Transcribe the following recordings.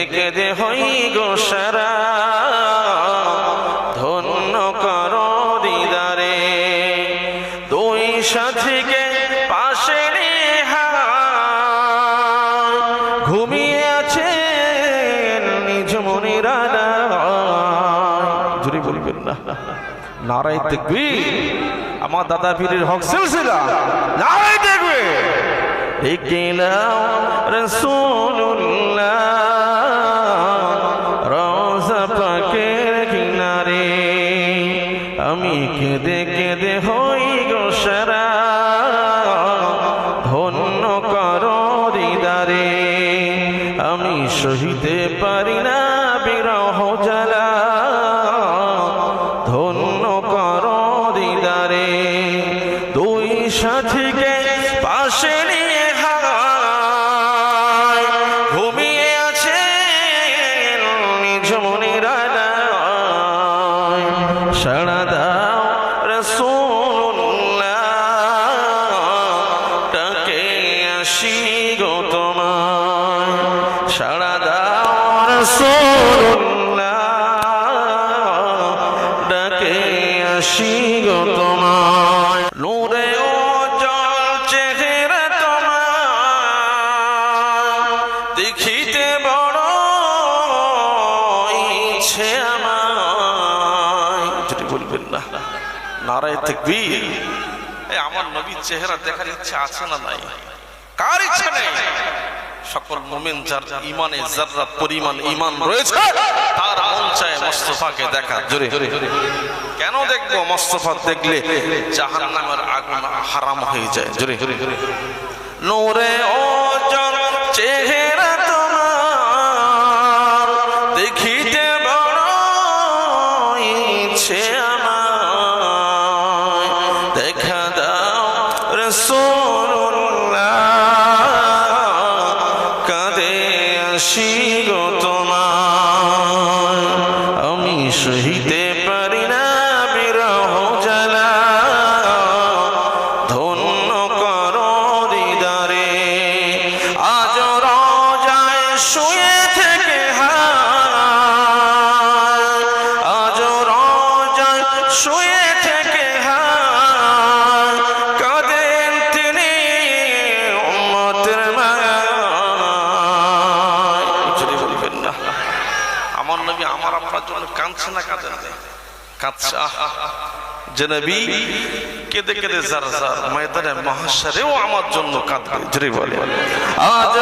কেঁদে কেঁদে হই গো সারা। ধন্য করো দিদারে। দুই সাথীকে পাশে ঘুমিয়ে আছেন নিজ মনির জুড়ে বলবেন না। নারাই দেখবি আমার দাদা পীরের হক সিলসিলা। নারাই দেখবে দেখিলাম রসুল্লাহ আমি কেঁদে কেঁদে হই গো সারা। ধন্য করো দিদারে, আমি সহিতে পারি না বিরহ জ্বালা। ধন্য করো দিদারে, দুই সাথীকে পাশে নিয়ে দাও রসুল্লাহ ডাকে আসি গো তোমায়। নূরে জল দেখিতে বড় ইচ্ছে আমায়। যদি বলবেন না আমার নবীর চেহারা দেখার ইচ্ছা আছে না নাই? কার ইচ্ছা নেই? সকল মোমেন যার ইমানে, যারা পরিমাণ ইমান রয়েছে, তার মন চায় মোস্তফাকে দেখা। জোরে কেন দেখব মোস্তফা দেখলে জাহান্নামের আগুন হারাম হয়ে যায়? জোরে নোরে ও চেহারা তোমার, দেখিতে বড় ইচ্ছে শুয়ে থেকে আজ রজায় শুয়ে থেকে হায় তিনি যদি বলবেন না। আমার নবী আমার আপনার জন্য কাঁদছে না কাঁদেন? কাঁদছে কেঁদে কেঁদে আমার জন্য কাঁদবে। জোরে বলে আজ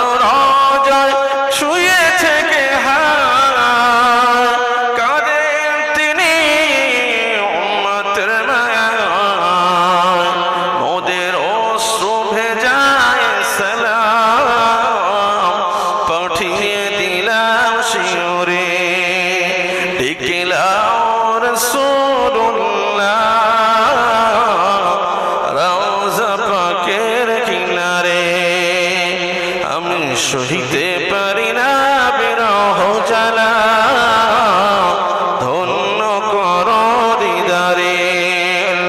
14.